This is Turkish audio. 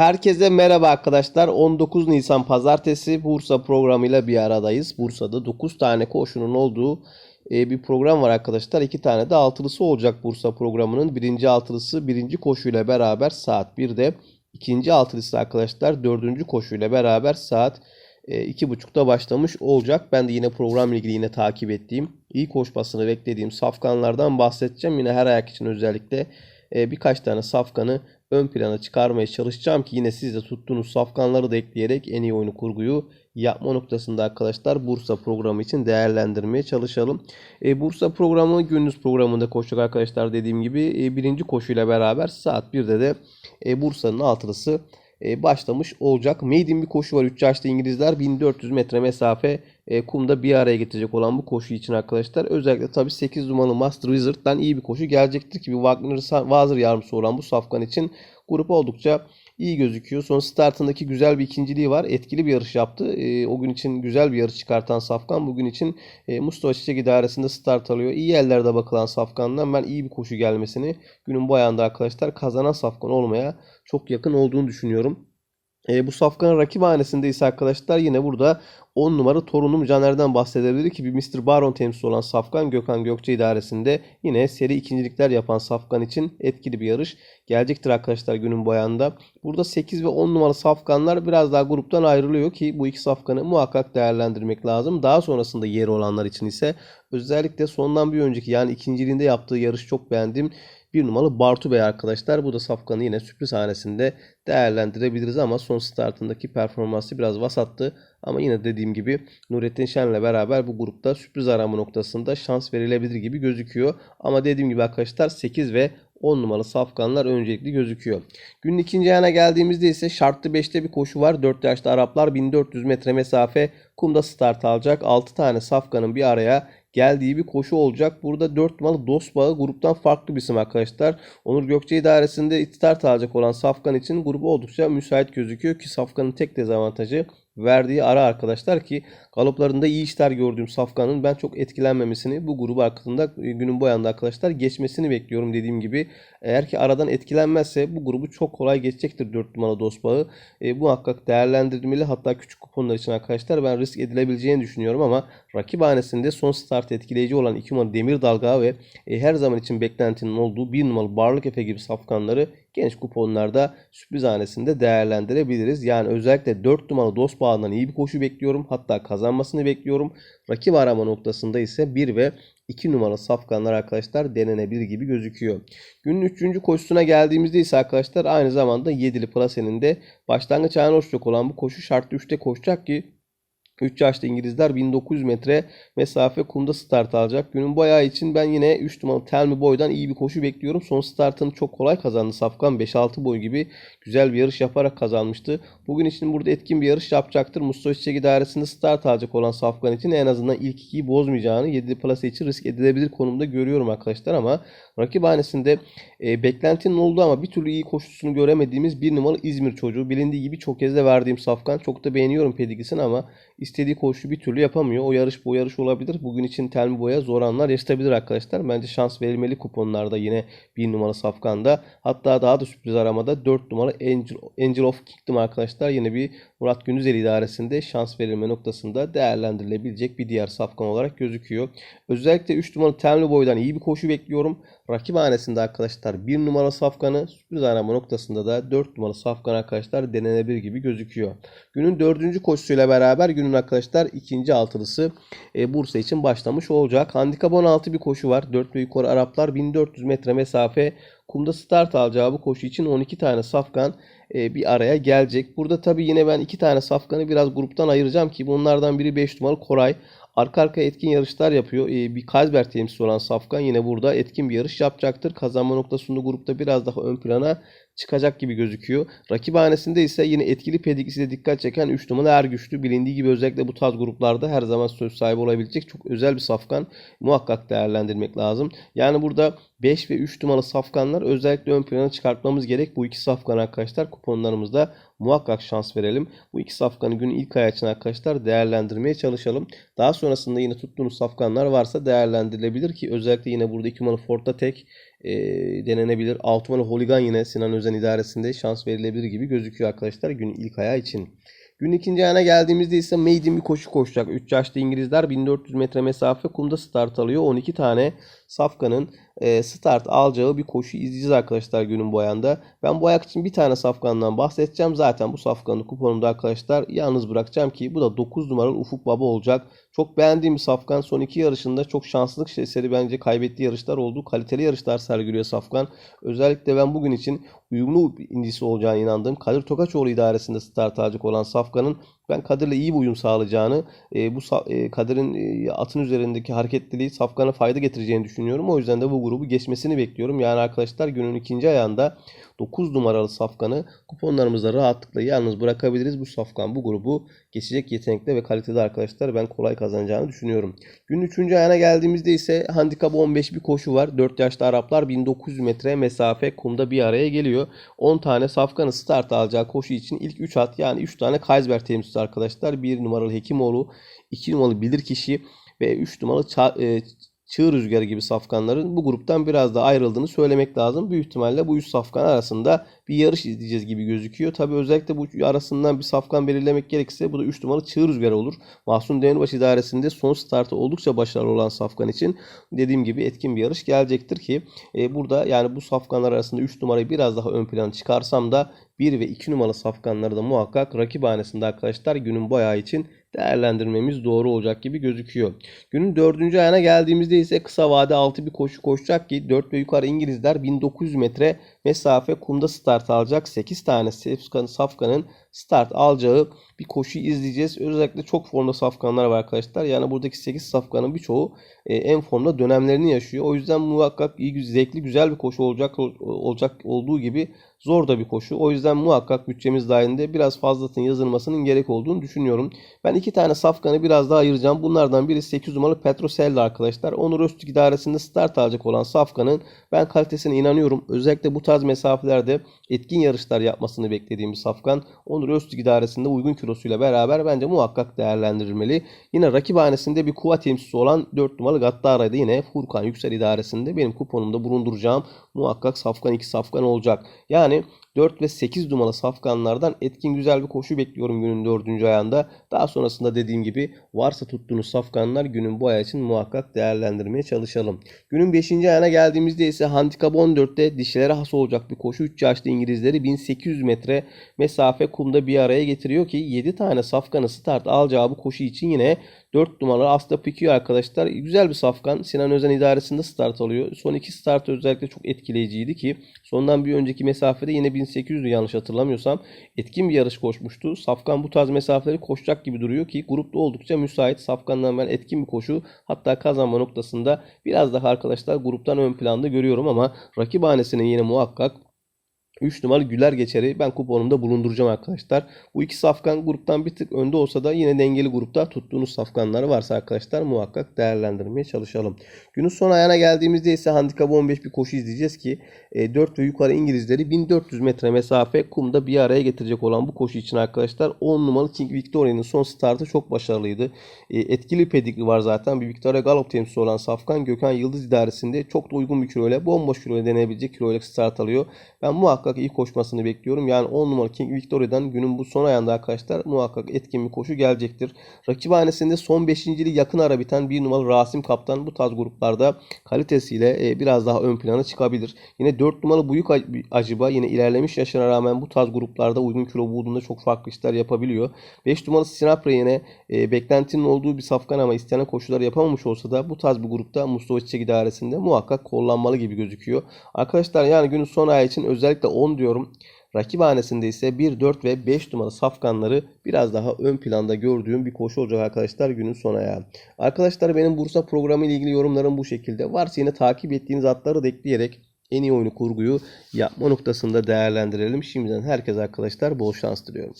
Herkese merhaba arkadaşlar. 19 Nisan Pazartesi Bursa programıyla bir aradayız. Bursa'da 9 tane koşunun olduğu e, bir program var arkadaşlar. 2 tane de altılısı olacak Bursa programının. Birinci altılısı birinci koşuyla beraber saat 1'de. ikinci altılısı arkadaşlar dördüncü koşuyla beraber saat e, iki buçukta başlamış olacak. Ben de yine programla ilgili yine takip ettiğim, iyi koşmasını beklediğim safkanlardan bahsedeceğim. Yine her ayak için özellikle e, birkaç tane safkanı ön plana çıkarmaya çalışacağım ki yine siz de tuttuğunuz safkanları da ekleyerek en iyi oyunu kurguyu yapma noktasında arkadaşlar Bursa programı için değerlendirmeye çalışalım. E, Bursa programı gündüz programında koşacak arkadaşlar dediğim gibi e, birinci koşuyla beraber saat 1'de de e, Bursa'nın altılısı başlamış olacak. Maiden bir koşu var 3 yaşlı İngilizler 1400 metre mesafe e, kumda bir araya getirecek olan bu koşu için arkadaşlar özellikle tabii 8 numaralı Master Wizard'dan iyi bir koşu gelecektir ki bir Wagner Wazır yardımcısı olan bu safkan için grup oldukça iyi gözüküyor. Son startındaki güzel bir ikinciliği var. Etkili bir yarış yaptı. E, o gün için güzel bir yarış çıkartan Safkan bugün için e, Mustafa Çiçek idaresinde start alıyor. İyi yerlerde bakılan Safkan'dan ben iyi bir koşu gelmesini günün bu ayağında arkadaşlar kazanan Safkan olmaya çok yakın olduğunu düşünüyorum. E, bu safkanın rakip hanesinde ise arkadaşlar yine burada 10 numara torunum Caner'den bahsedebilir ki bir Mr. Baron temsilcisi olan Safkan Gökhan Gökçe idaresinde yine seri ikincilikler yapan Safkan için etkili bir yarış gelecektir arkadaşlar günün boyanda. Burada 8 ve 10 numaralı Safkanlar biraz daha gruptan ayrılıyor ki bu iki Safkanı muhakkak değerlendirmek lazım. Daha sonrasında yeri olanlar için ise özellikle sondan bir önceki yani ikinciliğinde yaptığı yarış çok beğendim. Bir numaralı Bartu Bey arkadaşlar. Bu da Safkan'ı yine sürpriz hanesinde değerlendirebiliriz ama son startındaki performansı biraz vasattı. Ama yine dediğim gibi Nurettin Şen'le beraber bu grupta sürpriz arama noktasında şans verilebilir gibi gözüküyor. Ama dediğim gibi arkadaşlar 8 ve 10 numaralı safkanlar öncelikli gözüküyor. Günün ikinci ayağına geldiğimizde ise şartlı 5'te bir koşu var. 4 yaşlı Araplar 1400 metre mesafe kumda start alacak. 6 tane safkanın bir araya geldiği bir koşu olacak. Burada 4 numaralı Dost Bağı gruptan farklı bir isim arkadaşlar. Onur Gökçe idaresinde start alacak olan Safkan için grubu oldukça müsait gözüküyor ki Safkan'ın tek dezavantajı verdiği ara arkadaşlar ki galoplarında iyi işler gördüğüm Safkan'ın ben çok etkilenmemesini bu grubu hakkında günün boyanda arkadaşlar geçmesini bekliyorum dediğim gibi. Eğer ki aradan etkilenmezse bu grubu çok kolay geçecektir 4 numaralı Dosbağı. E, muhakkak değerlendirilmeli hatta küçük kuponlar için arkadaşlar ben risk edilebileceğini düşünüyorum ama rakip hanesinde son start etkileyici olan 2 numaralı Demir Dalga ve e, her zaman için beklentinin olduğu 1 numaralı Barlık Efe gibi safkanları genç kuponlarda sürpriz hanesinde değerlendirebiliriz. Yani özellikle 4 numaralı dost bağından iyi bir koşu bekliyorum. Hatta kazanmasını bekliyorum. Rakip arama noktasında ise 1 ve 2 numaralı safkanlar arkadaşlar denenebilir gibi gözüküyor. Günün 3. koşusuna geldiğimizde ise arkadaşlar aynı zamanda 7'li plasenin de başlangıç uçacak olan bu koşu şartlı 3'te koşacak ki 3 yaşlı İngilizler 1900 metre mesafe kumda start alacak. Günün bayağı için ben yine 3 numaralı Telmi Boy'dan iyi bir koşu bekliyorum. Son startını çok kolay kazandı Safkan. 5-6 boy gibi güzel bir yarış yaparak kazanmıştı. Bugün için burada etkin bir yarış yapacaktır. Mustafa Çiçek idaresinde start alacak olan Safkan için en azından ilk ikiyi bozmayacağını 7 plase için risk edilebilir konumda görüyorum arkadaşlar ama rakip hanesinde e, beklentinin olduğu ama bir türlü iyi koşusunu göremediğimiz bir numaralı İzmir çocuğu. Bilindiği gibi çok kez de verdiğim Safkan. Çok da beğeniyorum pedigrisini ama istediği koşu bir türlü yapamıyor. O yarış bu yarış olabilir. Bugün için Telmi Boy'a zor anlar yaşatabilir arkadaşlar. Bence şans verilmeli kuponlarda yine bir numara Safkan'da. Hatta daha da sürpriz aramada 4 numara Angel, Angel of Kingdom arkadaşlar. Yine bir Murat Gündüzel idaresinde şans verilme noktasında değerlendirilebilecek bir diğer Safkan olarak gözüküyor. Özellikle 3 numara Telmi Boy'dan iyi bir koşu bekliyorum. Rakip hanesinde arkadaşlar 1 numara safkanı sürpriz arama noktasında da 4 numara safkan arkadaşlar denenebilir gibi gözüküyor. Günün 4. koşusuyla beraber günün arkadaşlar ikinci altılısı e, Bursa için başlamış olacak. Handikap 16 bir koşu var. 4 ve yukarı Araplar 1400 metre mesafe kumda start alacağı bu koşu için 12 tane safkan e, bir araya gelecek. Burada tabii yine ben 2 tane safkanı biraz gruptan ayıracağım ki bunlardan biri 5 numaralı Koray. Arka arkaya etkin yarışlar yapıyor. Ee, bir Kazber temsilcisi olan Safkan yine burada etkin bir yarış yapacaktır. Kazanma noktasında grupta biraz daha ön plana çıkacak gibi gözüküyor. Rakip hanesinde ise yine etkili pedigrisiyle dikkat çeken 3 numaralı Ergüçlü. Bilindiği gibi özellikle bu tarz gruplarda her zaman söz sahibi olabilecek çok özel bir safkan muhakkak değerlendirmek lazım. Yani burada 5 ve 3 numaralı safkanlar özellikle ön plana çıkartmamız gerek. Bu iki safkan arkadaşlar kuponlarımızda muhakkak şans verelim. Bu iki safkanı günün ilk ayağı için arkadaşlar değerlendirmeye çalışalım. Daha sonrasında yine tuttuğunuz safkanlar varsa değerlendirilebilir ki özellikle yine burada 2 numaralı Forta Tek e, denenebilir. 6 numaralı Holigan yine Sinan Özen idaresinde şans verilebilir gibi gözüküyor arkadaşlar günün ilk ayağı için. Günün ikinci ayağına geldiğimizde ise maiden bir koşu koşacak. 3 yaşlı İngilizler 1400 metre mesafe kumda start alıyor. 12 tane Safkan'ın e, start alacağı bir koşu izleyeceğiz arkadaşlar günün bu ayağında. Ben bu ayak için bir tane Safkan'dan bahsedeceğim. Zaten bu Safkan'ı kuponumda arkadaşlar yalnız bırakacağım ki bu da 9 numaralı Ufuk Baba olacak. Çok beğendiğim bir Safkan. Son iki yarışında çok şanslık eseri bence kaybettiği yarışlar oldu. Kaliteli yarışlar sergiliyor Safkan. Özellikle ben bugün için uyumlu indisi olacağına inandığım Kadir Tokaçoğlu idaresinde start olan Safkan'ın ben Kadir'le iyi bir uyum sağlayacağını, e, bu e, Kadir'in e, atın üzerindeki hareketliliği Safkan'a fayda getireceğini düşünüyorum. O yüzden de bu grubu geçmesini bekliyorum. Yani arkadaşlar günün ikinci ayağında 9 numaralı Safkan'ı kuponlarımızda rahatlıkla yalnız bırakabiliriz. Bu Safkan bu grubu geçecek yetenekli ve kaliteli arkadaşlar ben kolay kazanacağını düşünüyorum. Günün 3. ayağına geldiğimizde ise handikap 15 bir koşu var. 4 yaşlı Araplar 1900 metre mesafe kumda bir araya geliyor. 10 tane Safkan'ı start alacağı koşu için ilk 3 at yani 3 tane Kaysberg temsilcisi arkadaşlar. 1 numaralı Hekimoğlu, 2 numaralı Bilirkişi ve 3 numaralı Ça- e, Çığ Rüzgarı gibi safkanların bu gruptan biraz daha ayrıldığını söylemek lazım. Büyük ihtimalle bu 3 safkan arasında bir yarış izleyeceğiz gibi gözüküyor. Tabi özellikle bu arasından bir safkan belirlemek gerekirse bu da 3 numaralı Çığ Rüzgarı olur. Mahsun Demirbaş idaresinde son startı oldukça başarılı olan safkan için dediğim gibi etkin bir yarış gelecektir ki e, burada yani bu safkanlar arasında 3 numarayı biraz daha ön plana çıkarsam da 1 ve 2 numaralı safkanları da muhakkak rakip hanesinde arkadaşlar günün boyağı için değerlendirmemiz doğru olacak gibi gözüküyor. Günün dördüncü ayağına geldiğimizde ise kısa vade 6 bir koşu koşacak ki 4 ve yukarı İngilizler 1900 metre mesafe kumda start alacak. 8 tane Safkan'ın start alacağı bir koşu izleyeceğiz. Özellikle çok formda safkanlar var arkadaşlar. Yani buradaki 8 safkanın birçoğu e, en formda dönemlerini yaşıyor. O yüzden muhakkak iyi, zevkli, güzel bir koşu olacak olacak olduğu gibi zor da bir koşu. O yüzden muhakkak bütçemiz dahilinde biraz fazlasının yazılmasının gerek olduğunu düşünüyorum. Ben iki tane safkanı biraz daha ayıracağım. Bunlardan biri 8 numaralı Petroselli arkadaşlar. Onur Öztürk idaresinde start alacak olan safkanın ben kalitesine inanıyorum. Özellikle bu tarz mesafelerde etkin yarışlar yapmasını beklediğim bir safkan. Onur Öztürk idaresinde uygun kilosuyla beraber bence muhakkak değerlendirilmeli. Yine rakip hanesinde bir kuva temsilcisi olan 4 numaralı Gattara'ydı yine Furkan Yüksel idaresinde benim kuponumda bulunduracağım muhakkak safkan 2 safkan olacak. Yani 4 ve 8 numaralı safkanlardan etkin güzel bir koşu bekliyorum günün 4. ayağında. Daha sonrasında dediğim gibi varsa tuttuğunuz safkanlar günün bu ay için muhakkak değerlendirmeye çalışalım. Günün 5. ayağına geldiğimizde ise handikap 14'te dişilere has olacak bir koşu. 3 yaşlı İngilizleri 1800 metre mesafe kumda bir araya getiriyor ki 7 tane safkanı start alacağı bu koşu için yine 4 numaralı Asta Pikiyo arkadaşlar. Güzel bir safkan. Sinan Özen idaresinde start alıyor. Son iki start özellikle çok etkileyiciydi ki sondan bir önceki mesafede yine 1800'dü yanlış hatırlamıyorsam. Etkin bir yarış koşmuştu. Safkan bu tarz mesafeleri koşacak gibi duruyor ki grupta oldukça müsait. Safkan'dan ben etkin bir koşu hatta kazanma noktasında biraz daha arkadaşlar gruptan ön planda görüyorum ama rakip hanesine yine muhakkak 3 numaralı Güler Geçer'i ben kuponumda bulunduracağım arkadaşlar. Bu iki safkan gruptan bir tık önde olsa da yine dengeli grupta tuttuğunuz safkanları varsa arkadaşlar muhakkak değerlendirmeye çalışalım. Günün son ayağına geldiğimizde ise handikap 15 bir koşu izleyeceğiz ki 4 ve yukarı İngilizleri 1400 metre mesafe kumda bir araya getirecek olan bu koşu için arkadaşlar 10 numaralı King Victoria'nın son startı çok başarılıydı. Etkili pedigri var zaten. Bir Victoria Galop temsilcisi olan Safkan Gökhan Yıldız idaresinde çok da uygun bir kiloyla bomboş kiloyla deneyebilecek kiloyla start alıyor. Ben muhakkak iyi koşmasını bekliyorum. Yani 10 numaralı King Victoria'dan günün bu son ayağında arkadaşlar muhakkak etkin bir koşu gelecektir. Rakip hanesinde son 5.liği yakın ara biten 1 numaralı Rasim Kaptan bu tarz gruplarda kalitesiyle biraz daha ön plana çıkabilir. Yine 4 numaralı Büyük Acıba yine ilerlemiş yaşına rağmen bu tarz gruplarda uygun kilo bulduğunda çok farklı işler yapabiliyor. 5 numaralı Sinapre yine e, beklentinin olduğu bir safkan ama istenen koşuları yapamamış olsa da bu tarz bir grupta Mustafa Çiçek idaresinde muhakkak kullanmalı gibi gözüküyor. Arkadaşlar yani günün son ayı için özellikle 10 diyorum. Rakip hanesinde ise 1, 4 ve 5 numaralı safkanları biraz daha ön planda gördüğüm bir koşu olacak arkadaşlar günün son ayağı. Arkadaşlar benim Bursa programı ile ilgili yorumlarım bu şekilde. Varsa yine takip ettiğiniz atları da ekleyerek en iyi oyunu kurguyu yapma noktasında değerlendirelim. Şimdiden herkese arkadaşlar bol şans diliyorum.